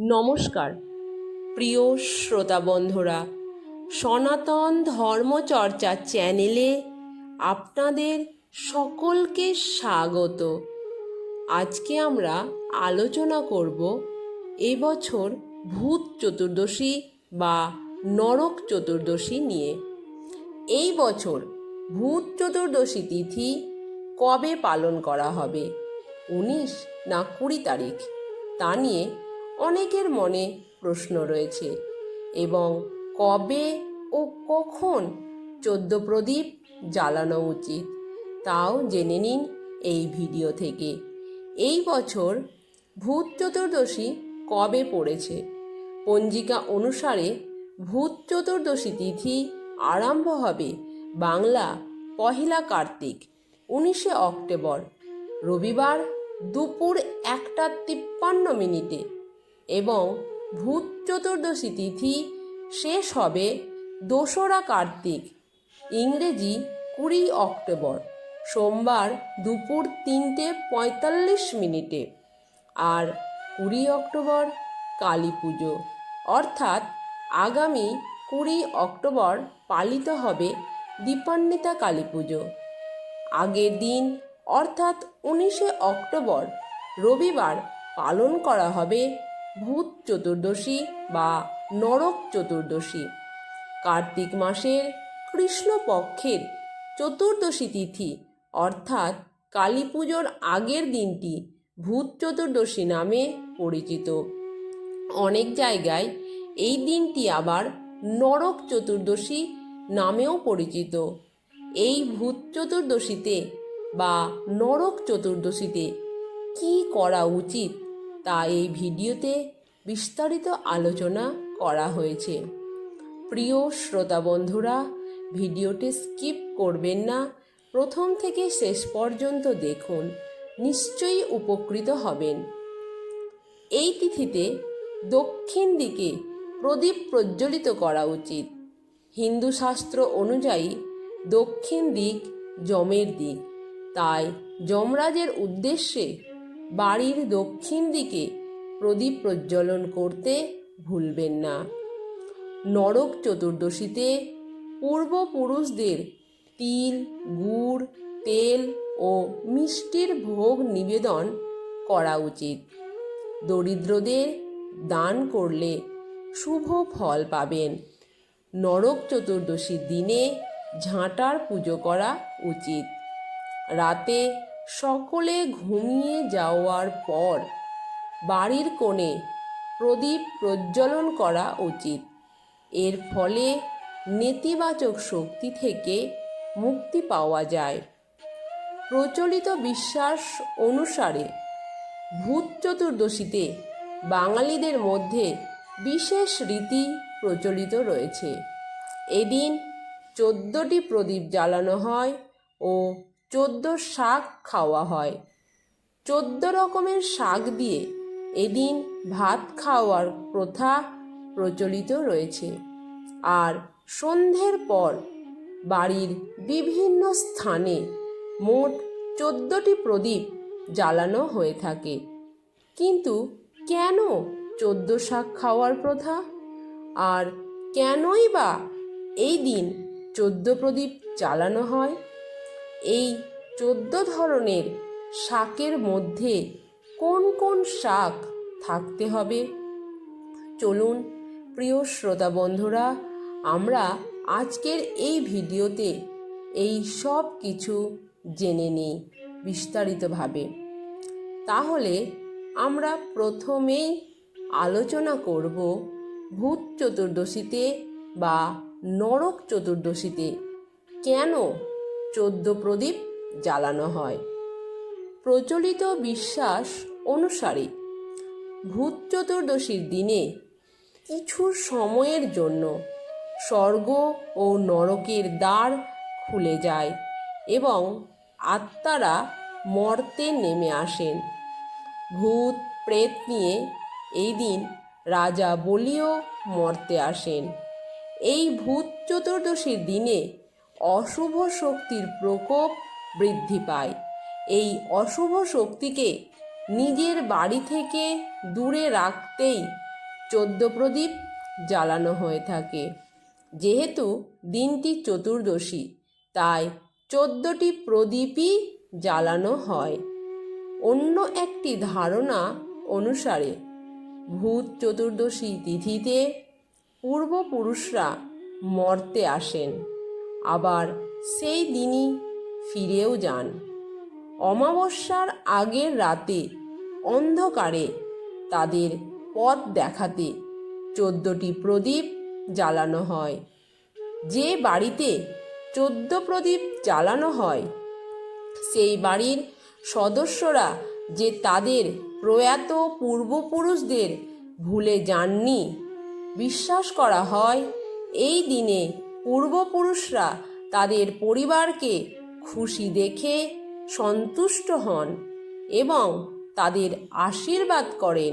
নমস্কার। প্রিয় শ্রোতা বন্ধুরা সনাতন ধর্মচর্চা চ্যানেলে আপনাদের সকলকে স্বাগত। আজকে আমরা আলোচনা করব এবছর ভূত চতুর্দশী বা নরক চতুর্দশী নিয়ে। এই বছর ভূত চতুর্দশী তিথি কবে পালন করা হবে? উনিশ না কুড়ি তারিখ? তা নিয়ে অনেকের মনে প্রশ্ন রয়েছে এবং কবে ও কখন চোদ্দ প্রদীপ জ্বালানো উচিত? তাও জেনে নিন এই ভিডিও থেকে। এই বছর ভূত চতুর্দশী কবে পড়েছে? পঞ্জিকা অনুসারে ভূত চতুর্দশী তিথি আরম্ভ হবে বাংলা পহেলা কার্তিক, উনিশে অক্টোবর। রবিবার দুপুর একটা তিপ্পান্ন মিনিটে। এবং ভূত চতুর্দশী তিথি শেষ হবে দোসরা কার্তিক, ইংরেজি কুড়ি অক্টোবর, সোমবার দুপুর তিনটে পঁয়তাল্লিশ মিনিটে। আর কুড়ি অক্টোবর কালী পুজো, অর্থাৎ আগামী কুড়ি অক্টোবর পালিত হবে দীপান্বিতা কালী পুজো। আগের দিন, অর্থাৎ উনিশে অক্টোবর, রবিবার পালন করা হবে ভূত চতুর্দশী বা নরক চতুর্দশী। কার্তিক মাসের কৃষ্ণপক্ষের চতুর্দশী তিথি, অর্থাৎ কালী পুজোর আগের দিনটি ভূত চতুর্দশী নামে পরিচিত। অনেক জায়গায় এই দিনটি আবার নরক চতুর্দশী নামেও পরিচিত। এই ভূত চতুর্দশীতে বা নরক চতুর্দশীতে কি করা উচিত তা এই ভিডিওতে বিস্তারিত আলোচনা করা হয়েছে। প্রিয় শ্রোতা বন্ধুরা, ভিডিওটি স্কিপ করবেন না। প্রথম থেকে শেষ পর্যন্ত দেখুন, নিশ্চয়ই উপকৃত হবেন। এই তিথিতে দক্ষিণ দিকে প্রদীপ প্রজ্বলিত করা উচিত। হিন্দু শাস্ত্র অনুযায়ী দক্ষিণ দিক যমের দিক। তাই যমরাজের উদ্দেশ্যে বাড়ির দক্ষিণ দিকে প্রদীপ প্রজ্বলন করতে ভুলবেন না। নরক চতুর্দশীতে পূর্বপুরুষদের তিল, গুড়, তেল ও মিষ্টির ভোগ নিবেদন করা উচিত। দরিদ্রদের দান করলে শুভ ফল পাবেন। নরক চতুর্দশীর দিনে ঝাঁটার পুজো করা উচিত। রাতে সকলে ঘুমিয়ে যাওয়ার পর বাড়ির কোণে প্রদীপ প্রজ্বলন করা উচিত। এর ফলে নেতিবাচক শক্তি থেকে মুক্তি পাওয়া যায়। প্রচলিত বিশ্বাস অনুসারে ভূত চতুর্দশীতে বাঙালিদের মধ্যে বিশেষ রীতি প্রচলিত রয়েছে। এদিন চোদ্দটি প্রদীপ জ্বালানো হয় ও চোদ্দ শাক খাওয়া হয়। চোদ্দ রকমের শাক দিয়ে এদিন ভাত খাওয়ার প্রথা প্রচলিত রয়েছে। আর সন্ধ্যের পর বাড়ির বিভিন্ন স্থানে মোট চোদ্দটি প্রদীপ জ্বালানো হয়ে থাকে। কিন্তু কেন চোদ্দ শাক খাওয়ার প্রথা? আর কেনই বা এই দিন চোদ্দ প্রদীপ জ্বালানো হয়? এই চোদ্দ ধরনের শাকের মধ্যে কোন কোন শাক থাকতে হবে? চলুন, প্রিয় শ্রোতা বন্ধুরা, আমরা আজকের এই ভিডিওতে এই সব কিছু জেনে নিই বিস্তারিতভাবে। তাহলে আমরা প্রথমেই আলোচনা করব ভূত চতুর্দশীতে বা নরক চতুর্দশীতে কেন চোদ্দ প্রদীপ জ্বালানো হয়। প্রচলিত বিশ্বাস অনুসারে ভূত চতুর্দশীর দিনে কিছু সময়ের জন্য স্বর্গ ও নরকের দ্বার খুলে যায় এবং আত্মারা মর্তে নেমে আসেন। ভূত, প্রেত নিয়ে এই দিন রাজা বলিও মর্তে আসেন। এই ভূত চতুর্দশীর দিনে অশুভ শক্তির প্রকোপ বৃদ্ধি পায়। এই অশুভ শক্তিকে নিজের বাড়ি থেকে দূরে রাখতেই চোদ্দ প্রদীপ জ্বালানো হয়ে থাকে। যেহেতু দিনটি চতুর্দশী, তাই চোদ্দটি প্রদীপই জ্বালানো হয়। অন্য একটি ধারণা অনুসারে, ভূত চতুর্দশী তিথিতে পূর্বপুরুষরা মর্তে আসেন। আবার সেই দিনই ফিরেও যান। অমাবস্যার আগের রাতে অন্ধকারে তাদের পথ দেখাতে চোদ্দটি প্রদীপ জ্বালানো হয়। যে বাড়িতে চোদ্দ প্রদীপ জ্বালানো হয়, সেই বাড়ির সদস্যরা যে তাদের প্রয়াত পূর্বপুরুষদের ভুলে যাননি, বিশ্বাস করা হয় এই দিনে পূর্বপুরুষরা তাদের পরিবারকে খুশি দেখে সন্তুষ্ট হন এবং তাদের আশীর্বাদ করেন।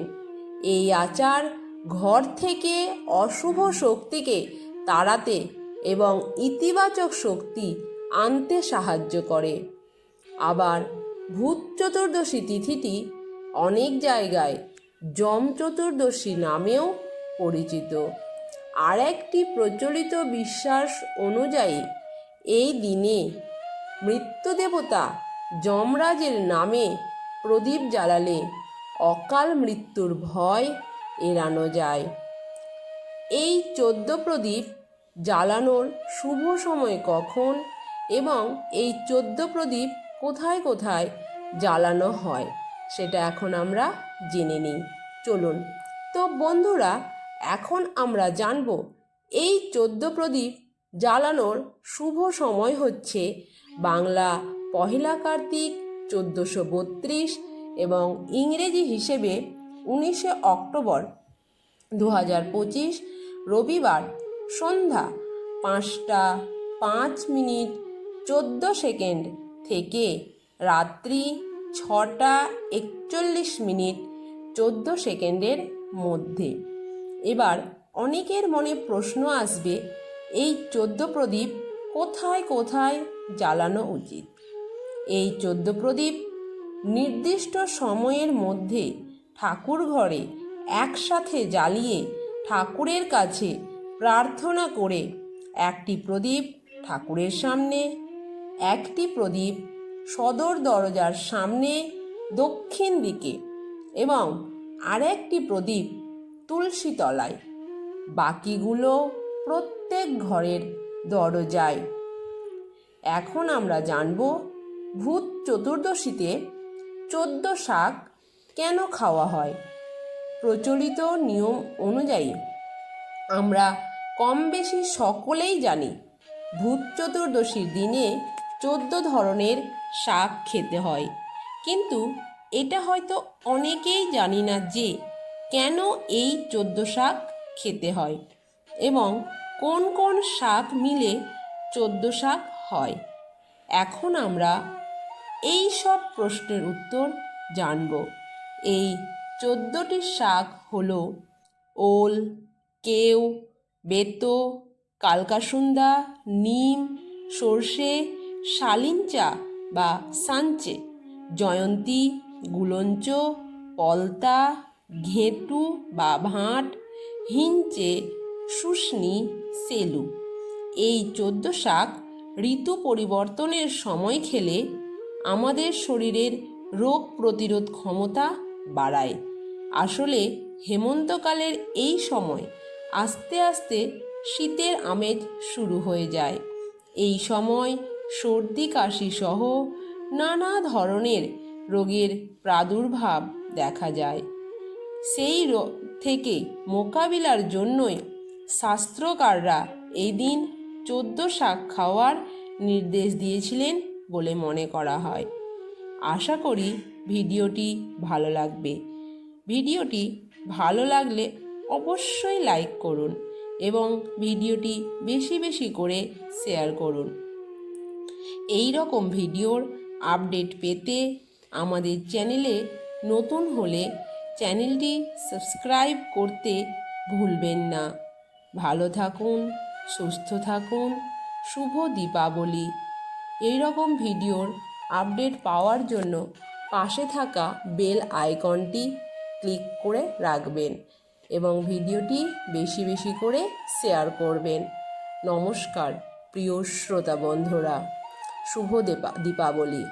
এই আচার ঘর থেকে অশুভ শক্তিকে তাড়াতে এবং ইতিবাচক শক্তি আনতে সাহায্য করে। আবার ভূত চতুর্দশী তিথিটি অনেক জায়গায় যম চতুর্দশী নামেও পরিচিত। আর একটি প্রচলিত বিশ্বাস অনুযায়ী, এই দিনে মৃত্যু দেবতা যমরাজের নামে প্রদীপ জ্বালালে অকাল মৃত্যুর ভয় এড়ানো যায়। এই চোদ্দ প্রদীপ জ্বালানোর শুভ সময় কখন এবং এই চোদ্দ প্রদীপ কোথায় কোথায় জ্বালানো হয়, সেটা এখন আমরা জেনে নিই। চলুন। তো বন্ধুরা এখন আমরা জানব এই চোদ্দ প্রদীপ জ্বালানোর শুভ সময় হচ্ছে বাংলা পহেলা কার্তিক চোদ্দোশো বত্রিশ এবং ইংরেজি হিসেবে উনিশে অক্টোবর দু হাজার পঁচিশ রবিবার সন্ধ্যা পাঁচটা পাঁচ মিনিট চোদ্দ সেকেন্ড থেকে রাত্রি ছটা একচল্লিশ মিনিট চোদ্দ সেকেন্ডের মধ্যে। এবার অনেকের মনে প্রশ্ন আসবে, এই চোদ্দ প্রদীপ কোথায় কোথায় জ্বালানো উচিত? এই চোদ্দ প্রদীপ নির্দিষ্ট সময়ের মধ্যে ঠাকুর ঘরে একসাথে জ্বালিয়ে ঠাকুরের কাছে প্রার্থনা করে একটি প্রদীপ ঠাকুরের সামনে, একটি প্রদীপ সদর দরজার সামনে দক্ষিণ দিকে এবং আরেকটি প্রদীপ তুলসী তলায়। বাকিগুলো প্রত্যেক ঘরের দরজায়। এখন আমরা জানব ভূত চতুর্দশীতে চোদ্দ শাক কেন খাওয়া হয়। প্রচলিত নিয়ম অনুযায়ী আমরা কম বেশি সকলেই জানি ভূত চতুর্দশীর দিনে চোদ্দ ধরনের শাক খেতে হয়। কিন্তু এটা হয়তো অনেকেই জানি না যে কেন এই চোদ্দ শাক খেতে হয়? এবং কোন কোন শাক মিলে চোদ্দ শাক হয়? এখন আমরা এই সব প্রশ্নের উত্তর জানব। এই চোদ্দটি শাক হল ওল, কেউ, বেতো, কালকাসুন্দা, নিম, সর্ষে শালিঞ্চা বা সাঞ্চে জয়ন্তী, গুলঞ্চ, পলতা ঘেটু বা ভাঁট, হিঞ্চে, শুষ্নি, সেলু। এই চোদ্দ শাক ঋতু পরিবর্তনের সময় খেলে আমাদের শরীরের রোগ প্রতিরোধ ক্ষমতা বাড়ায়। আসলে হেমন্তকালের এই সময় আস্তে আস্তে শীতের আমেজ শুরু হয়ে যায়। এই সময় সর্দি, কাশি সহ নানা ধরনের রোগের প্রাদুর্ভাব দেখা যায়। সেই থেকে মোকাবিলার জন্যই শাস্ত্রকাররা এই দিন চোদ্দ শাক খাওয়ার নির্দেশ দিয়েছিলেন বলে মনে করা হয়। আশা করি ভিডিওটি ভালো লাগবে। ভিডিওটি ভালো লাগলে অবশ্যই লাইক করুন এবং ভিডিওটি বেশি বেশি করে শেয়ার করুন। এই রকম ভিডিওর আপডেট পেতে আমাদের চ্যানেলে নতুন হলে চ্যানেলটি সাবস্ক্রাইব করতে ভুলবেন না। ভালো থাকুন, সুস্থ থাকুন, শুভ দীপাবলি। এই রকম ভিডিওর আপডেট পাওয়ার জন্য পাশে থাকা বেল আইকনটি ক্লিক করে রাখবেন এবং ভিডিওটি বেশি বেশি করে শেয়ার করবেন। নমস্কার, প্রিয় শ্রোতা বন্ধুরা। শুভ দীপা, দীপাবলি।